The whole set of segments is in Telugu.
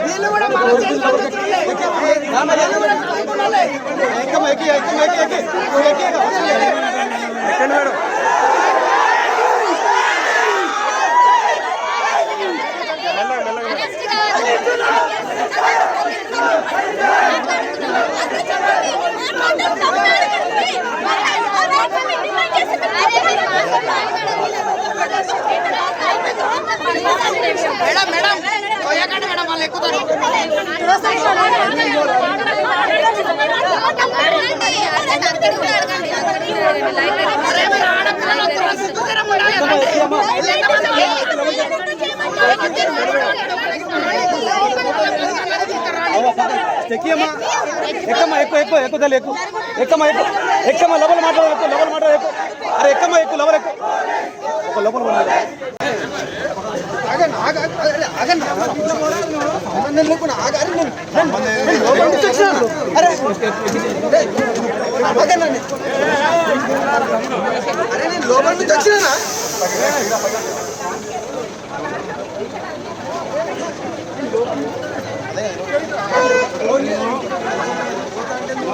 వీళ్ళు కూడా మన చేతిలో కూర్చోలే. వీళ్ళు కూడా చదువుకున్నోళ్ళే. మేడం మేడం పోయాకండి మేడం వాళ్ళు ఎక్కుతారు. అరే మీరు ఆడ ఎక్కమ్మా ఎక్కమ్మా ఎక్కువ ఎక్కువ ఎక్కువ తల్లి ఎక్కువ ఎక్కమ్మా ఎక్కువ ఎక్కమ్మా లోపల మాట్లాడు ఎక్కువ లోపల మాట్లాడు ఎక్కువ అరే ఎక్కమ్మా ఎక్కువ లోపల ఎక్కువ ఒక లోపల మాట్లాడు. లోపల నుంచి వచ్చినా ఇరవై రోజుల కంటే అసలు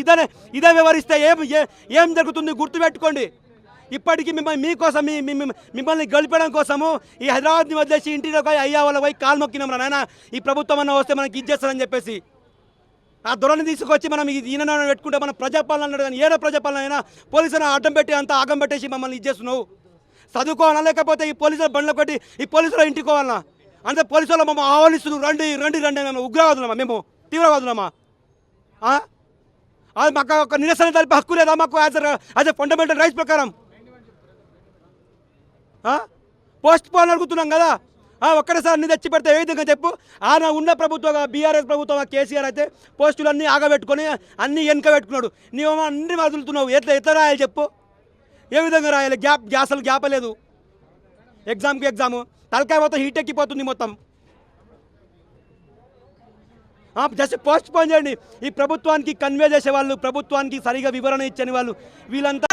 ఇదే ఇదే వివరిస్తే ఏం ఏం జరుగుతుంది గుర్తుపెట్టుకోండి. ఇప్పటికీ మిమ్మల్ని మీకోసం మిమ్మల్ని గెలిపడం కోసము ఈ హైదరాబాద్ని వదిలేసి ఇంటిలో పోయి అయ్యా వాళ్ళ పోయి కాలు మొక్కినాం రా నాయన. ఈ ప్రభుత్వం అన్న వస్తే మనకి ఇచ్చేస్తారని చెప్పేసి. ఆ దొరని తీసుకొచ్చి మనం ఈయన పెట్టుకుంటే మనం ప్రజాపాలన అన్నాడు కానీ ఏదో ప్రజాపాలన అయినా పోలీసులను అడ్డం పెట్టి అంత ఆగం పెట్టేసి మమ్మల్ని ఇచ్చేస్తున్నావు చదువుకోవాలా లేకపోతే ఈ పోలీసుల బండ్ల కొట్టి ఈ పోలీసుల ఇంటికి అంటే పోలీసులు మమ్మల్ని ఆహ్వానిస్తున్నారు. రండి రండి రండి మేము ఉగ్రవాదులమా మేము? తీవ్రవాదులమా? అది మాకు ఒక నిరసన తెలిపే హక్కు లేదా మాకు as as a fundamental rights ప్రకారం? పోస్ట్ పోన్ అడుగుతున్నాం కదా. ఆ, ఒక్కడేసారి తెచ్చి పెడితే ఏ విధంగా చెప్పు? ఆయన ఉన్న ప్రభుత్వం బీఆర్ఎస్ ప్రభుత్వం కేసీఆర్ అయితే పోస్టులు అన్నీ ఆగబెట్టుకొని అన్నీ వెనక పెట్టుకున్నాడు. నీవేమో అన్ని వదులుతున్నావు. ఎట్లా ఎట్లా రాయాలి చెప్పు? ఏ విధంగా రాయాలి? గ్యాప్ గ్యాసలు గ్యాప్ లేదు ఎగ్జామ్కి ఎగ్జాము తలకాయ మొత్తం హీట్ ఎక్కిపోతుంది మొత్తం. జస్ట్ పోస్ట్ పోన్ చేయండి ఈ ప్రభుత్వానికి కన్వే చేసే వాళ్ళు ప్రభుత్వానికి సరిగా వివరణ ఇచ్చని వాళ్ళు వీళ్ళంతా?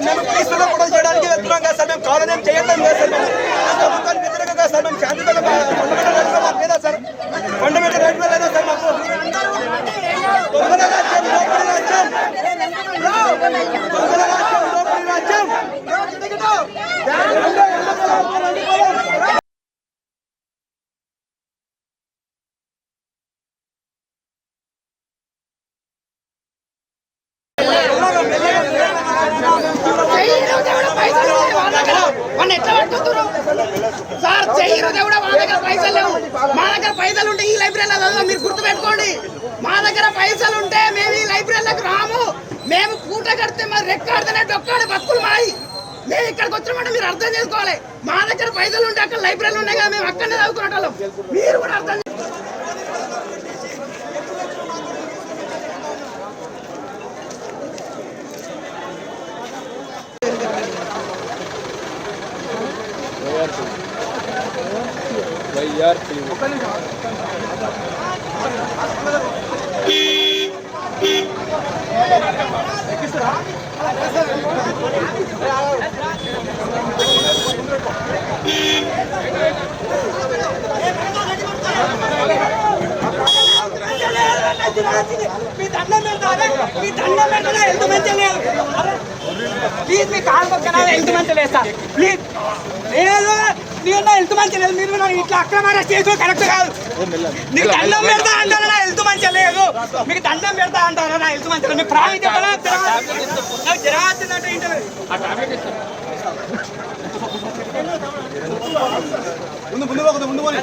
మేము కూడా చేయడానికి వెళ్తున్నాం కదా సార్ మేము కాలనేం చేయట్లేదు కదా సార్ మేము ప్రభుత్వానికి వ్యతిరేకంగా సార్ మేము శాంతియుతంగా లేదా సార్ ఫండమెంటల్ రైట్స్ లేదా సార్ మాకు దొంగల రాజ్యం దోపిడీ రాజ్యం దొంగల రాజ్యం దోపిడీ రాజ్యం చెయ్యరు దేవుడా పైసలు లేవు వాళ్ళ దగ్గర. వాడిని ఎట్లా పట్టుకుతురు? సార్ చెయ్యరు దేవుడా మా దగ్గర పైసలు లేవు. మా దగ్గర పైసలు ఉంటే ఈ లైబ్రరీలో చదవం మీరు గుర్తుపెట్టుకోండి. మా దగ్గర పైసలు ఉంటే మేము ఈ లైబ్రరీలోకి రాము. మేము పూట కడితే మరి రెక్కాడితేనే డొక్కాడి బతుకులు మాయి. మేము ఇక్కడికి వచ్చినామంటే మీరు అర్థం చేసుకోవాలి. మా దగ్గర పైసలు ఉంటే అక్కడ లైబ్రరీలు ఉన్నాయి కదా మేము అక్కడనే చదువుకునేటోళ్ళం. మీరు కూడా అర్థం చేసుకోవాలి. మీ దండం పెడతారా? మీ దండం పెడతారా? ఎంత మంచిగా లేదు. అరే, ప్లీజ్ మీ కాలు పక్కన ఎంత మంచి లేదు సార్ ప్లీజ్ లేదు నేను హెల్త్ మంచి లేదు మీరు ఇట్లా అక్రమాలు చేసి కరెక్ట్ కాదు మీకు దండం పెడతా అంటారా నా హెల్త్ మంచిగా లేదు మీకు దండం పెడతా అంటారా నా హెల్త్ మంచిగా లేదు మీకు ప్రాణం చెప్పాలా నాకు జ్వరం వచ్చిందంటే ఇంటర్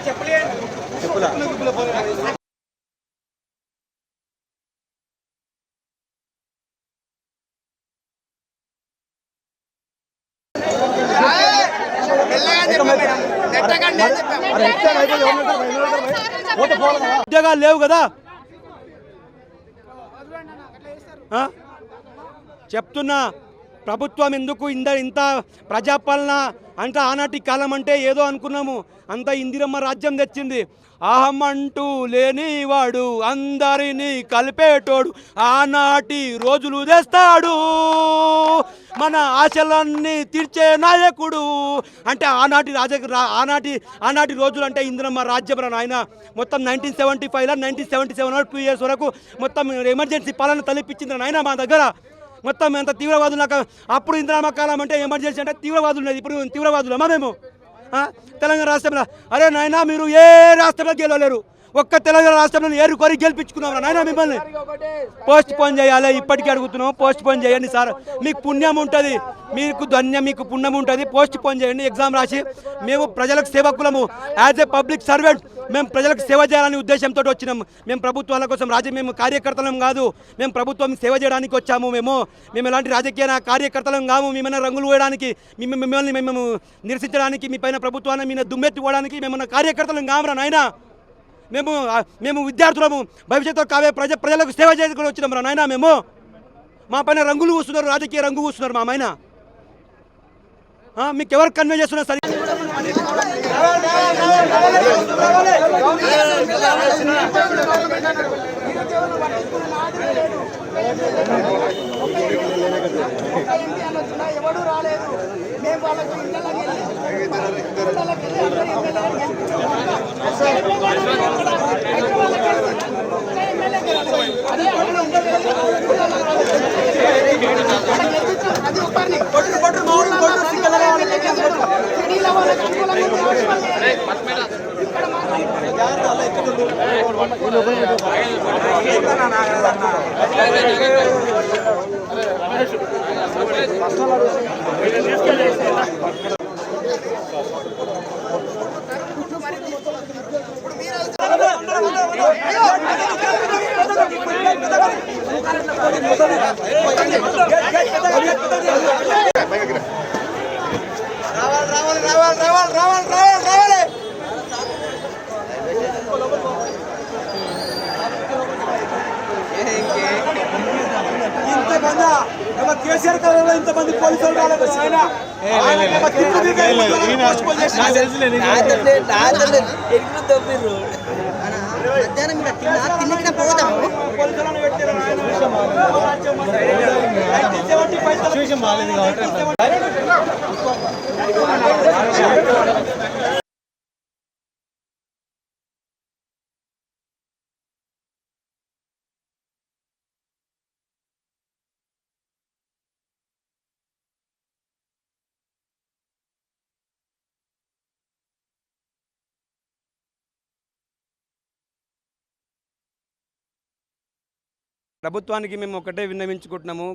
చెప్పలేదు. ఉద్యోగాలు లేవు కదా? చెప్తున్నా ప్రభుత్వం ఎందుకు ఇంత ఇంత ప్రజాపాలన అంటే ఆనాటి కాలం అంటే ఏదో అనుకున్నాము. అంత ఇందిరమ్మ రాజ్యం తెచ్చింది. అహమంటూ లేనివాడు అందరినీ కలిపేటోడు ఆనాటి రోజులు తెస్తాడు. మన ఆశలన్నీ తీర్చే నాయకుడు. అంటే ఆనాటి రాజ ఆనాటి ఆనాటి రోజులు అంటే ఇందిరమ్మ రాజ్యం నాయన మొత్తం నైన్టీన్ సెవెంటీ ఫైవ్లో nineteen seventy seven two years వరకు మొత్తం ఎమర్జెన్సీ పాలన తలపించింది నాయన మా దగ్గర. మొత్తం ఎంత తీవ్రవాదులు నాకు అప్పుడు ఇందిరామ కాలం అంటే ఎమర్జెన్సీ అంటే తీవ్రవాదులు ఉన్నది ఇప్పుడు తీవ్రవాదులమా మేము? తెలంగాణ రాష్ట్రంలో. అరే నాయనా మీరు ఏ రాష్ట్రంలో గెలవలేరు? ఒక్క తెలంగాణ రాష్ట్రంలో ఏరు కోరి గెలిపించుకున్నాం నాయన మిమ్మల్ని? పోస్ట్ పోన్ చేయాలి ఇప్పటికీ అడుగుతున్నాం. పోస్ట్ పోన్ చేయండి సార్. మీకు పుణ్యం ఉంటుంది. మీకు ధన్యం మీకు పుణ్యం ఉంటుంది. పోస్ట్ పోన్ చేయండి ఎగ్జామ్ రాసి. మేము ప్రజలకు సేవకులము. యాజ్ ఏ పబ్లిక్ సర్వెంట్ మేము ప్రజలకు సేవ చేయాలనే ఉద్దేశంతో వచ్చినాం. మేము ప్రభుత్వాల కోసం రాజ మేము కార్యకర్తలం కాదు. మేము ప్రభుత్వం సేవ చేయడానికి వచ్చాము మేము. మేము ఎలాంటి రాజకీయ కార్యకర్తలం కాము. మేమైనా రంగులు వేయడానికి మిమ్మల్ని మేము నిరసించడానికి మీ పైన ప్రభుత్వాన్ని మీద దుమ్మెత్తుకోవడానికి మేమన్నా కార్యకర్తలం కామరా నాయనా? మేము మేము విద్యార్థులము. భవిష్యత్తులో కావే ప్రజ ప్రజలకు సేవ చేసుకుని వచ్చినాం నాయన మేము. మా పైన రంగులు కూస్తున్నారు రాజకీయ రంగు కూస్తున్నారు మా మైన మీకు ఎవరు కన్వే చేస్తున్నారు సరే. ఎవడు రాలేదు. మేము వాళ్ళకి ఇళ్ళకి వెళ్ళి ఇళ్ళకి వెళ్ళి అందరి అది ఒక్కరిని సిటీలో వాళ్ళకి అనుకూలంగా ఇక్కడ మాత్రం రావాలి రావాలి రావాలి రావాలి రావాలి రావాలి రావాలి ఇంతమంది కేసీఆర్ కాలంలో ఇంతమంది పోలీసులు రాలేదు ఆయన మధ్యాహ్నం ఇక్కడ తిన్నా తిని కూడా పోదాము. సిచ్యువేషన్ బాగాలేదు కాబట్టి ప్రభుత్వానికి మేము ఒకటే విన్నవించుకుంటున్నాము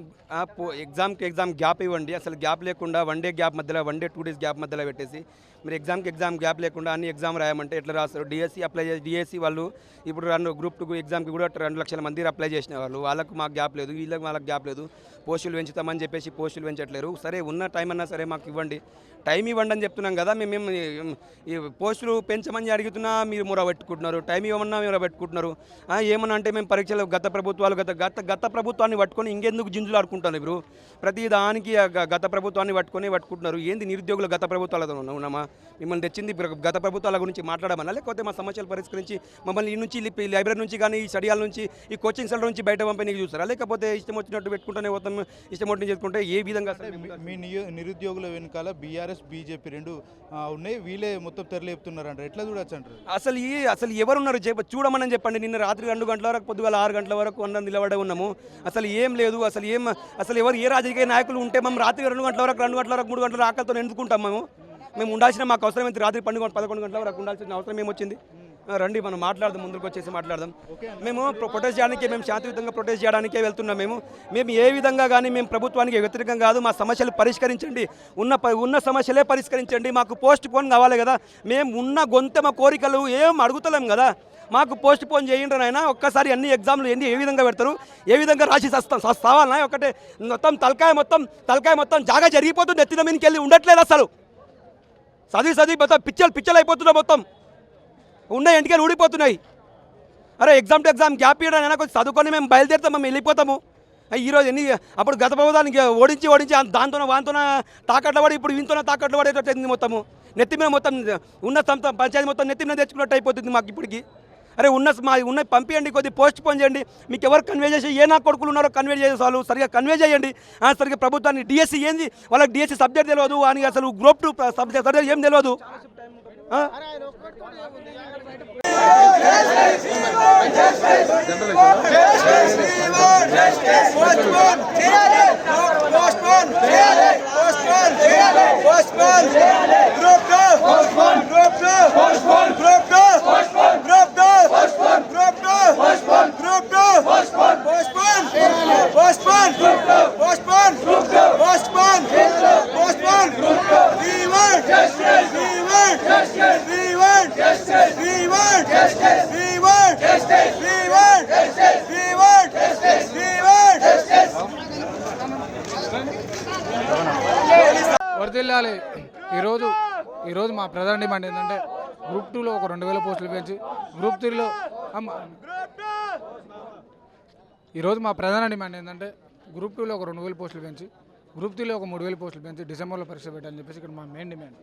ఎగ్జామ్కి ఎగ్జామ్ గ్యాప్ ఇవ్వండి అసలు గ్యాప్ లేకుండా వన్ డే గ్యాప్ మధ్యలో one day two days gap మధ్యలో పెట్టేసి మీరు ఎగ్జామ్కి ఎగ్జామ్ గ్యాప్ లేకుండా అన్ని ఎగ్జామ్ రాయమంటే ఎట్లా రాస్తారు? డిఎస్సి అప్లై చేసి డిఎస్సి వాళ్ళు ఇప్పుడు రెండు గ్రూప్ టూ ఎగ్జామ్కి కూడా రెండు లక్షల మంది అప్లై చేసిన వాళ్ళు. వాళ్ళకు మాకు గ్యాప్ లేదు వీళ్ళకి వాళ్ళకి గ్యాప్ లేదు. పోస్టులు పెంచుతామని చెప్పేసి పోస్టులు పెంచట్లేరు. సరే ఉన్న టైం అన్నా సరే మాకు ఇవ్వండి. టైం ఇవ్వండి అని చెప్తున్నాం కదా మేము ఈ- పోస్టులు పెంచమని అడుగుతున్నా మీరు మూర పెట్టుకుంటున్నారు. టైం ఇవ్వమన్నా మీరు పెట్టుకుంటున్నారు. ఏమన్నా అంటే మేము పరీక్షలు గత ప్రభుత్వాలు గత గత గత ప్రభుత్వాన్ని పట్టుకొని ఇంకెందుకు జింజులు ఆడుకుంటాను ఇప్పుడు ప్రతి దానికి గత ప్రభుత్వాన్ని పట్టుకొని పట్టుకుంటున్నారు. ఏంది నిరుద్యోగులు గత ప్రభుత్వాలతో ఉన్నామా? మిమ్మల్ని తెచ్చింది గత ప్రభుత్వాల గురించి మాట్లాడమన్నా లేకపోతే మా సమస్యలు పరిష్కరించి మమ్మల్ని ఈ నుంచి ఈ లైబ్రరీ నుంచి కానీ ఈ స్టడియాల నుంచి ఈ కోచింగ్ సెంటర్ నుంచి బయట పంపడానికి చూస్తారా? లేకపోతే ఇష్టం వచ్చినట్టు పెట్టుకుంటూనే పోతాం ఇష్టం వచ్చినట్టు చేసుకుంటే ఏ విధంగా మీ నిరుద్యోగుల వెనకాల బీఆర్ఎస్ బీజేపీ రెండు ఉన్నాయి. వీళ్ళే మొత్తం తెరలేపుతున్నారు అంటారు ఎట్లా చూడొచ్చు అంటారు? అసలు ఈ అసలు ఎవరున్నారు? చూడమని చెప్పండి. నిన్న రాత్రి రెండు గంటల వరకు పొద్దుగాల ఆరు గంటల వరకు అన్నం నిలబడే ఉన్నాము. అసలు ఏం లేదు. అసలు ఏం అసలు ఎవరు ఏ రాజకీయ నాయకులు ఉంటే మేము రాత్రి రెండు గంటల వరకు రెండు గంటల వరకు మూడు గంటల ఆకలితో ఎందుకుంటాం మేము? మేము ఉండాల్సిన మాకు అవసరం ఏంటి? రాత్రి పన్నెండు గంటల పదకొండు గంటల వరకు ఉండాల్సిన అవసరం ఏమొచ్చింది? రండి మనం మాట్లాడదాం ముందుకు వచ్చేసి మాట్లాడదాం. మేము ప్రొ- ప్రొటెస్ట్ చేయడానికి మేము శాంతియుతంగా ప్రొటెస్ట్ చేయడానికే వెళ్తున్నాం మేము. మేము ఏ విధంగా కానీ మేము ప్రభుత్వానికి వ్యతిరేకం కాదు మా సమస్యలు పరిష్కరించండి. ఉన్న ఉన్న సమస్యలే పరిష్కరించండి. మాకు పోస్ట్ పోన్ కావాలి కదా. మేము ఉన్న గొంతెమ కోరికలు ఏం అడుగుతలేం కదా. మాకు పోస్ట్ పోన్ చేయండి నాయన. ఒక్కసారి అన్ని ఎగ్జామ్లు ఎన్ని ఏ విధంగా పెడతారు? ఏ విధంగా రాసి సస్తాం సస్తావాలనా ఒకటే మొత్తం తలకాయ మొత్తం తలకాయ మొత్తం జాగా జరిగిపోతుంది. ఎత్తిన మీదకి వెళ్ళి ఉండట్లేదు అసలు. చదివి చదివి మొత్తం పిచ్చలు పిచ్చలు అయిపోతున్నాయి మొత్తం. ఉండే ఎంటికలు ఊడిపోతున్నాయి. అరే ఎగ్జామ్ టు ఎగ్జామ్ గ్యాప్ ఇవ్వడం అయినా కొంచెం చదువుకొని మేము బయలుదేరుతాం మేము వెళ్ళిపోతాము. ఈరోజు ఎన్ని అప్పుడు గత ప్రభుత్వానికి ఓడించి ఓడించి దాంతో వాంతోన తాకట్లు పడి ఇప్పుడు వీంతోన తాకట్లు పడేటట్టు అయింది మొత్తము. నెత్తి మీద మొత్తం ఉన్న సంస్థ పంచాయతీ మొత్తం నెత్తి మీద తెచ్చుకున్నట్టు అయిపోతుంది మాకు ఇప్పటికి. అరే ఉన్న మా ఉన్న పంపించండి కొద్ది పోస్ట్ పోన్ చేయండి మీకు ఎవరు కన్వే చేసి ఏ నా కొడుకులు ఉన్నారో కన్వే చేసే వాళ్ళు సరిగా కన్వే చేయండి సరిగ్గా సరిగా ప్రభుత్వాన్ని డిఎస్సి ఏంది వాళ్ళకి డిఎస్సి సబ్జెక్ట్ తెలియదు అని అసలు గ్రూప్ టూ సబ్జెక్ట్ సబ్జెక్ట్ ఏం తెలియదు ఆ? వర్దిల్లాలి డిమాండ్ ఏంటంటే గ్రూప్ టూలో ఒక రెండు వేల పోస్టులు పెంచి గ్రూప్ త్రీలో ఈరోజు మా ప్రధాన డిమాండ్ ఏంటంటే గ్రూప్ టూలో ఒక రెండు వేల పోస్టులు పెంచి గ్రూప్ త్రీలో ఒక మూడు వేల పోస్టులు పెంచి డిసెంబర్లో పరీక్ష పెట్టాలని చెప్పేసి ఇక్కడ మా మెయిన్ డిమాండ్.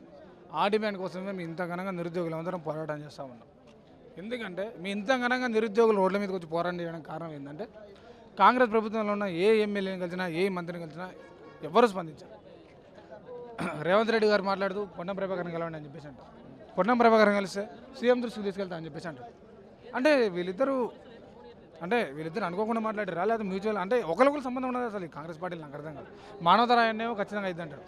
ఆ డిమాండ్ కోసమే మేము ఇంత ఘనంగా నిరుద్యోగులందరం పోరాటం చేస్తూ ఉన్నాం. ఎందుకంటే మీ ఇంత ఘనంగా నిరుద్యోగులు రోడ్ల మీదకి వచ్చి పోరాటం చేయడానికి కారణం ఏంటంటే కాంగ్రెస్ ప్రభుత్వంలో ఉన్న ఏ ఎమ్మెల్యేని కలిసినా ఏ మంత్రిని కలిసినా ఎవరు స్పందించారు. రేవంత్ రెడ్డి గారు మాట్లాడుతూ పొన్నం ప్రభాకర్ని కలవండి అని చెప్పేసి అంటారు. పొన్నం ప్రభాకర్ కలిస్తే సీఎం దృష్టికి తీసుకెళ్తా అని చెప్పేసి అంటారు. అంటే వీళ్ళిద్దరూ అంటే వీళ్ళిద్దరు అనుకోకుండా మాట్లాడారు? లేదా మ్యూచువల్ అంటే ఒకరికొకరు సంబంధం ఉన్నది అసలు కాంగ్రెస్ పార్టీలు నాకు అర్థం కాదు. మానవతరాయన్నేమో ఖచ్చితంగా అయింది అంటారు.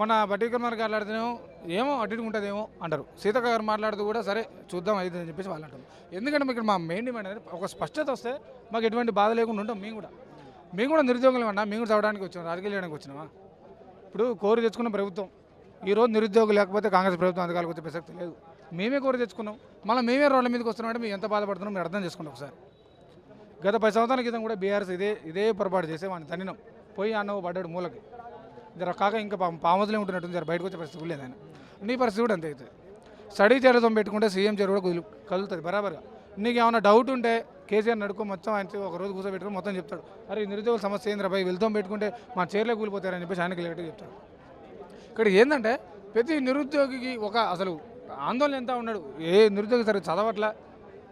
మన బట్టి కుమార్ మాట్లాడితేనేమో ఏమో అడ్డు ఉంటుందేమో అంటారు. సీతక్క గారు మాట్లాడుతూ కూడా సరే చూద్దాం అయితే అని చెప్పేసి వాళ్ళు అంటారు. ఎందుకంటే మీకు మా మెయిన్ డిమాండ్ అనేది ఒక స్పష్టత వస్తే మాకు ఎటువంటి బాధ లేకుండా ఉంటాం మేము కూడా. మేము కూడా నిరుద్యోగులు అన్నా మేము కూడా చదవడానికి వచ్చినాం రాజకీయాలు చేయడానికి వచ్చినామా? ఇప్పుడు కోరి తెచ్చుకున్న ప్రభుత్వం ఈరోజు నిరుద్యోగులు లేకపోతే కాంగ్రెస్ ప్రభుత్వం అధికారులకు వచ్చే ప్రసక్తి లేదు. మేమే కోరి తెచ్చుకున్నాం. మళ్ళీ మేమే రోడ్ల మీదకి వస్తున్నాం అంటే మేము ఎంత బాధపడుతున్నాం మీరు అర్థం చేసుకోండి ఒకసారి. గత పది సంవత్సరాల క్రితం కూడా బీఆర్ఎస్ ఇదే ఇదే పొరపాటు చేసే వాడిని తన్నినాం. పోయి అన్నవు పడ్డాడు మూలకి. జర కాక ఇంకా పామతులే పాముదలే ఉంటున్నట్టు జర బయటకు వచ్చే పరిస్థితి లేదు ఆయన నీ పరిస్థితి కూడా అంతే అవుతుంది స్టడీ చేరతో పెట్టుకుంటే సీఎం చేరు కూడా కుదులు కదులుతుంది బరాబర్గా. నీకు ఏమైనా డౌట్ ఉంటే కేసీఆర్ నడుకో మొత్తం ఆయన ఒక రోజు కూర్చోబెట్టుకుని మొత్తం చెప్తాడు. అరే ఈ నిరుద్యోగ సమస్య ఏంద్రపై వెళ్తాం పెట్టుకుంటే మా చీరలే కూలిపోతారని చెప్పేసి ఆయనకి లేట్ చెప్తాడు. ఇక్కడ ఏంటంటే ప్రతి నిరుద్యోగికి ఒక అసలు ఆందోళన ఎంత ఉన్నాడు? ఏ నిరుద్యోగి సరే చదవట్లా.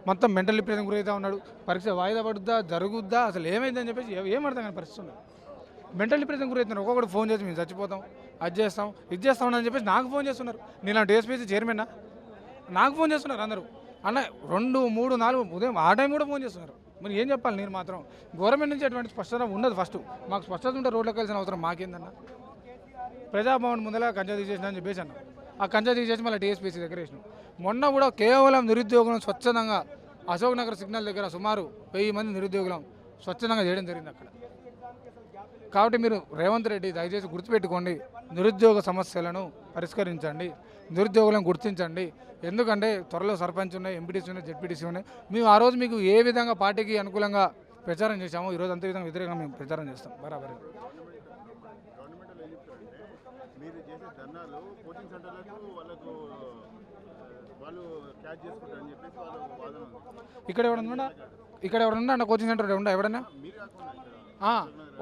మొత్తం మెంటల్ డిప్రెషన్ గురవుతా ఉన్నాడు. పరీక్ష వాయిదా పడుద్దా? జరుగుద్దా? అసలు ఏమైందని చెప్పేసి ఏం అర్థం కానీ పరిస్థితి ఉంది మెంటల్ డిప్రెషన్ గురవుతున్నారు. ఒక్కొక్కటి ఫోన్ చేసి మేము చచ్చిపోతాం అది చేస్తాం ఇది చేస్తాం అని చెప్పేసి నాకు ఫోన్ చేస్తున్నారు. నేను డిఎస్పీసీ చైర్మన్నా నాకు ఫోన్ చేస్తున్నారు అందరూ. అన్న రెండు మూడు నాలుగు ఉదయం ఆ టైం కూడా ఫోన్ చేస్తున్నారు. మరి ఏం చెప్పాలి నేను మాత్రం? గవర్నమెంట్ నుంచి అటువంటి స్పష్టత ఉండదు ఫస్ట్ మాకు స్పష్టత ఉంటే రోడ్లోకి వెళ్ళిన అవసరం మాకేందన్నా? ప్రజాభవన్ ముందర కంచె తీసేసిన అని చెప్పేసి అన్నాం. ఆ కంచె తీసేసి మళ్ళీ టీఎస్పీసీ దగ్గర వేసినాం. మొన్న కూడా కేవలం నిరుద్యోగులను స్వచ్ఛందంగా అశోక్ నగర్ సిగ్నల్ దగ్గర సుమారు వెయ్యి మంది నిరుద్యోగులం స్వచ్ఛందంగా చేయడం జరిగింది అక్కడ. కాబట్టి మీరు రేవంత్ రెడ్డి దయచేసి గుర్తుపెట్టుకోండి నిరుద్యోగ సమస్యలను పరిష్కరించండి నిరుద్యోగులను గుర్తించండి. ఎందుకంటే త్వరలో సర్పంచ్ ఉన్నాయి ఎంపీటీసీ ఉన్నాయి జెడ్పీటీసీ ఉన్నాయి. మేము ఆ రోజు మీకు ఏ విధంగా పార్టీకి అనుకూలంగా ప్రచారం చేశామో ఈరోజు అంతే విధంగా వ్యతిరేకంగా మేము ప్రచారం చేస్తాం. బరాబర్ మీరు చేసే ధర్నాలు కోచింగ్ సెంటర్లకు వాళ్ళకు వాళ్ళు క్యాచ్ చేసుకుంటారని చెప్పేసి వాళ్ళ వాదన ఉంది ఇక్కడ ఎవడన్నా ఇక్కడ ఎవడన్నా అన్న కోచింగ్ సెంటర్ ఉందా ఎవడన్నా?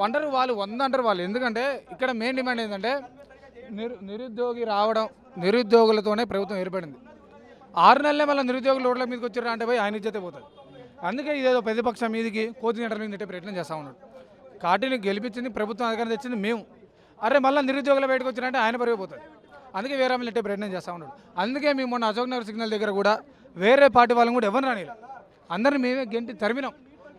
అంటారు వాళ్ళు వంద అంటారు వాళ్ళు. ఎందుకంటే ఇక్కడ మెయిన్ డిమాండ్ ఏంటంటే నిరు నిరుద్యోగి రావడం నిరుద్యోగులతోనే ప్రభుత్వం ఏర్పడింది. ఆరు నెలలే మళ్ళీ నిరుద్యోగులు రోడ్ల మీదకి వచ్చారు అంటే పోయి ఆయన ఇచ్చేతే పోతుంది. అందుకే ఇదేదో ప్రతిపక్షం మీదకి కోచింగ్ సెంటర్ మీద నెట్టే ప్రయత్నం చేస్తూ ఉన్నాడు. కాటిని గెలిపించింది ప్రభుత్వం అధికారం తెచ్చింది మేము. అరే మళ్ళీ నిరుద్యోగులు బయటకు వచ్చినంటే ఆయన పరిగిపోతుంది అందుకే వేరే వాళ్ళు ప్రయత్నం చేస్తూ ఉన్నాడు. అందుకే మేము మొన్న అశోక్ నగర్ సిగ్నల్ దగ్గర కూడా వేరే పార్టీ వాళ్ళని కూడా ఎవరు రానిలే అందరిని మేమే గెంటి తరిమినాం.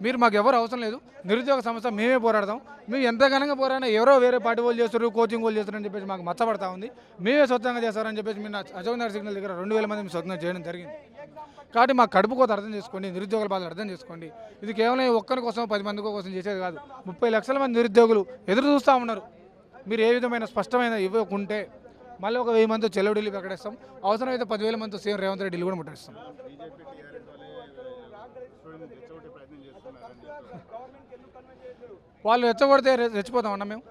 మీరు మాకు ఎవరు అవసరం లేదు. నిరుద్యోగ సమస్య మేమే పోరాడతాం. మేము ఎంత ఘనంగా పోరాడినా ఎవరో వేరే పార్టీ వాళ్ళు చేస్తారు కోచింగ్ వాళ్ళు చేస్తారని చెప్పేసి మాకు మచ్చబడతా ఉంది. మేమే స్వచ్ఛంగా చేస్తారని చెప్పేసి మేము అశోక్ నగర్ సిగ్నల్ దగ్గర రెండు వేల మంది స్వచ్ఛంగా చేయడం జరిగింది. కాబట్టి మా కడుపు కోత అర్థం చేసుకోండి నిరుద్యోగుల బాధలు అర్థం చేసుకోండి. ఇది కేవలం ఒక్కరి కోసం పది మంది కోసం చేసేది కాదు. ముప్పై లక్షల మంది నిరుద్యోగులు ఎదురు చూస్తూ ఉన్నారు. మీరు ఏ విధమైన స్పష్టమైన ఇవ్వకుంటే మళ్ళీ ఒక వెయ్యి మందితో చెలవు ఢిల్లీ ప్రకటిస్తాం అవసరమైతే పదివేల మందితో సీఎం రేవంత్ రెడ్డి ఢిల్లీ కూడా ముట్టడిస్తాం వాళ్ళు రెచ్చగొడితే రెచ్చిపోతాం అన్న మేము.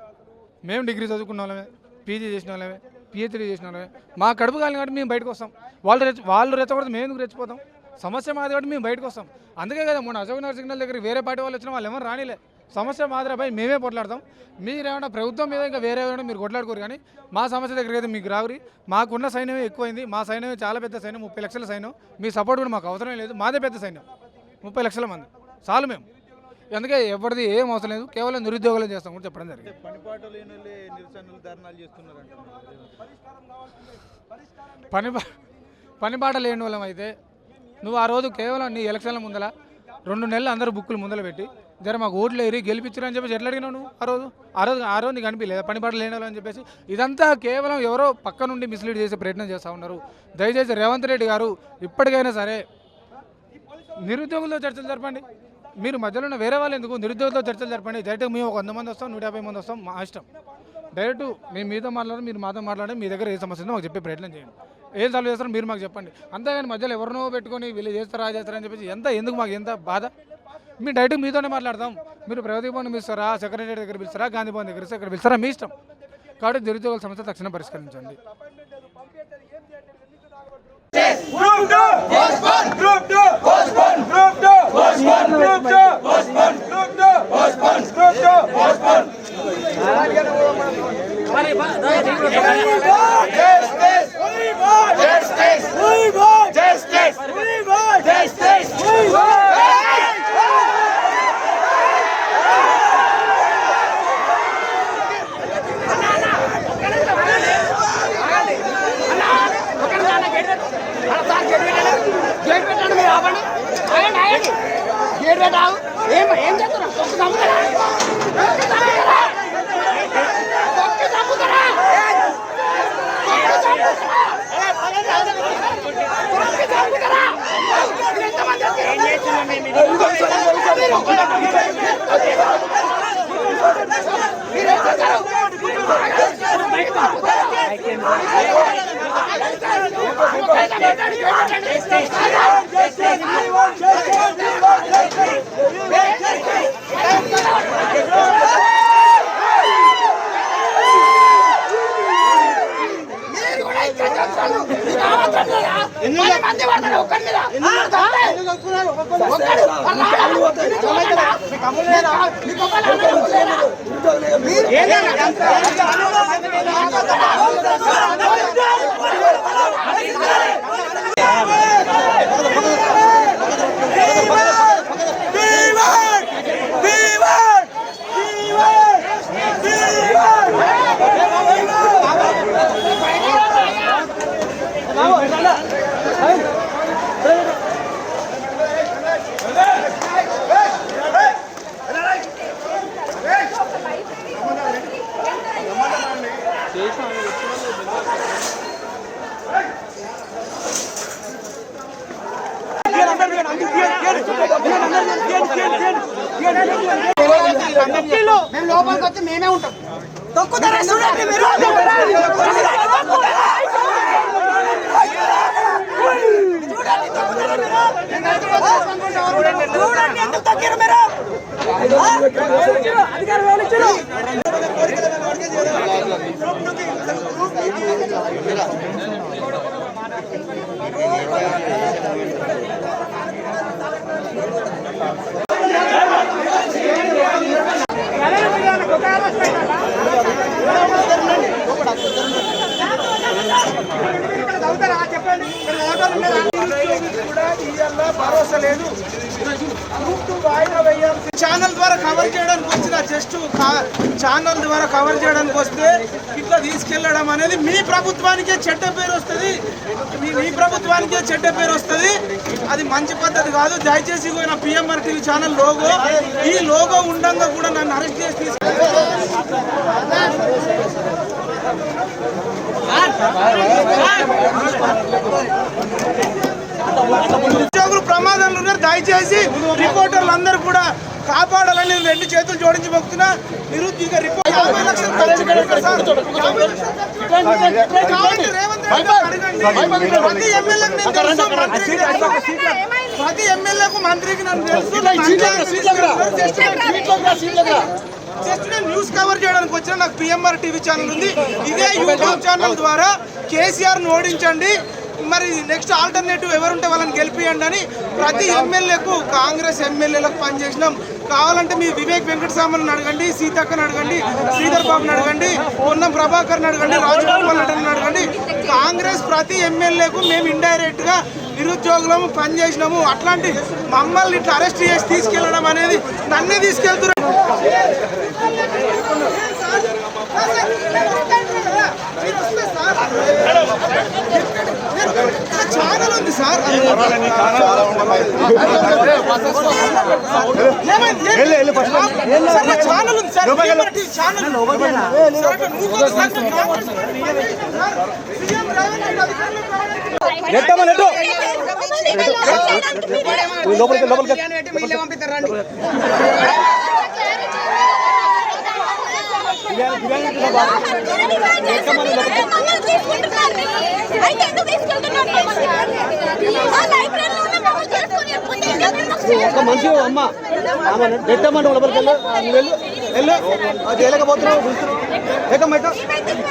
మేము డిగ్రీ చదువుకున్న వాళ్ళమే పీజీ చేసిన వాళ్ళమే పిహెచ్డీ చేసిన వాళ్ళమే. మా కడుపు కాలం కాబట్టి మేము బయటకు వస్తాం. వాళ్ళు రెచ్చ వాళ్ళు రెచ్చగొడితే మేము ఎందుకు రెచ్చిపోతాం? సమస్య మాది కాబట్టి మేము బయటకు వస్తాం. అందుకే కదా మొన్న అశోక్ నగర్ సిగ్నల్ దగ్గర వేరే పార్టీ వాళ్ళు వచ్చిన వాళ్ళు ఎవరు రానిలే. సమస్య మాదిరాపై మేమే కొట్లాడతాం మీరేమైనా ప్రభుత్వం మీద ఇంకా వేరే ఏమైనా మీరు కొట్లాడుకోరు కానీ మా సమస్య దగ్గరికి అయితే మీకు రావురి. మాకున్న సైన్యమే ఎక్కువైంది. మా సైన్యమే చాలా పెద్ద సైన్యం ముప్పై లక్షల సైన్యం. మీ సపోర్ట్ కూడా మాకు అవసరం లేదు. మాదే పెద్ద సైన్యం. ముప్పై లక్షల మంది. చాలు మేము. అందుకే ఎవరిది ఏం అవసరం లేదు. కేవలం నిరుద్యోగులు చేస్తాం కూడా చెప్పడం జరిగింది. పనిపాట పని పా- పని పాట లేని వాళ్ళం అయితే నువ్వు ఆ రోజు కేవలం నీ ఎలక్షన్ల ముందల రెండు నెలలు అందరూ బుక్కులు ముందల పెట్టి జర మాకు ఓట్లు ఎరిగి గెలిపించరు అని చెప్పేసి ఎట్లా అడిగినావు నువ్వు ఆ రోజు? ఆ రోజు ఆ రోజు నీకు అనిపించలేదు పని పాట లేని అని చెప్పేసి. ఇదంతా కేవలం ఎవరో పక్క నుండి మిస్లీడ్ చేసే ప్రయత్నం చేస్తూ ఉన్నారు. దయచేసి రేవంత్ రెడ్డి గారు ఇప్పటికైనా సరే నిరుద్యోగులతో చర్చలు జరపండి. మీరు మధ్యలో ఉన్న వేరే వాళ్ళు ఎందుకు? నిరుద్యోగులతో చర్చలు జరపండి. డైరెక్ట్ మేము ఒక వంద మంది వస్తాం నూట యాభై మంది వస్తాం మా ఇష్టం. డైరెక్ట్ మేము మీతో మాట్లాడడం మీరు మాతో మాట్లాడడం మీ దగ్గర ఏ సమస్య ఉందో మాకు చెప్పే ప్రయత్నం చేయండి. ఏం సాల్వ్ చేస్తారో మీరు మాకు చెప్పండి. అంతేగాని మధ్యలో ఎవరినో పెట్టుకొని వీళ్ళు చేస్తారా చేస్తారని చెప్పేసి ఎంత ఎందుకు మాకు ఎంత బాధ? మేము డైరెక్ట్ మీతోనే మాట్లాడతాం మీరు ప్రగతి భవన్ పిలుస్తారా సెక్రటరీ దగ్గర పిలుస్తారా గాంధీ భవన్ దగ్గర ఇక్కడ పిలుస్తారా మీ ఇష్టం కాబట్టి నిరుద్యోగుల సమస్య తక్షణం పరిష్కరించండి గేట్ చంపుతారా తొక్కి చంపుతారా మీరు ఎంతమంది ఒక్కడు మీరేం లేదా? పది మంది మీరు- మేము లోపలికి వచ్చి మేమే ఉంటాం తొక్కుతారా చూడండి మీరు చూడండి. ఎందుకు తగ్గారు మీరు అధికారం ఎవరు లేదు. ఛానల్ ద్వారా కవర్ చేయడానికి ఇట్లా జస్ట్ ఛానల్ ద్వారా కవర్ చేయడానికి వస్తే ఇట్లా తీసుకెళ్ళడం అనేది మీ ప్రభుత్వానికే చెడ్డ పేరు వస్తుంది. మీ మీ ప్రభుత్వానికే చెడ్డ పేరు వస్తుంది. అది మంచి పద్ధతి కాదు. దయచేసి పోయిన పిఎంఆర్ టీవీ ఛానల్ లోగో ఈ లోగో ఉండంగా కూడా నన్ను అరెస్ట్ చేసి ఉద్యోగులు ప్రమాదంలో ఉన్నారు. దయచేసి రిపోర్టర్లు అందరూ కూడా కాపాడాలని రెండు చేతులు జోడించి మొక్కుతున్నా నిరుద్యోగ రిపోర్ట్ యాభై లక్షలు. ప్రతి ఎమ్మెల్యేకి మంత్రికి నన్ను తెలుసు జస్ట్ నేను న్యూస్ కవర్ చేయడానికి వచ్చిన నాకు పిఎంఆర్ టీవీ ఛానల్ ఉంది ఇదే యూట్యూబ్ ఛానల్ ద్వారా కేసీఆర్ను ఓడించండి మరి నెక్స్ట్ ఆల్టర్నేటివ్ ఎవరుంటే వాళ్ళని గెలిపియండి అని ప్రతి ఎమ్మెల్యేకు కాంగ్రెస్ ఎమ్మెల్యేలకు పనిచేసినాం కావాలంటే మీ వివేక్ వెంకటస్వామిని అడగండి సీతక్కని అడగండి శ్రీధర్ బాబుని అడగండి పొన్నం ప్రభాకర్ని అడగండి రాజగోపాల్ రెడ్డిని అడగండి. కాంగ్రెస్ ప్రతి ఎమ్మెల్యేకు మేము ఇండైరెక్ట్గా నిరుద్యోగులము పనిచేసినాము. అట్లాంటి మమ్మల్ని ఇట్లా అరెస్ట్ చేసి తీసుకెళ్ళడం అనేది నన్నే తీసుకెళ్తున్నారు ఛానల్ ఉంది సార్ ఏమైంది? సార్, నా ఛానల్ ఉంది sir. PMR TV channel sir, అక్కడ నువ్వు కొంత సంఖ్య Congress sir, CM Revanth Reddy అధికారంలోకి రావడానికి లోపలికి లోపలికి వీళ్ళే. పంపిస్తారు రండి ఒక మనిషి అమ్మ ఆమె పెట్టమంటే లోపలికి వెళ్ళు నువ్వు వెళ్ళు వెళ్ళు అది వెళ్ళకపోతున్నావు పిలుస్తున్నావు ఎక్కమ్మ ఎక్క పెంచాలి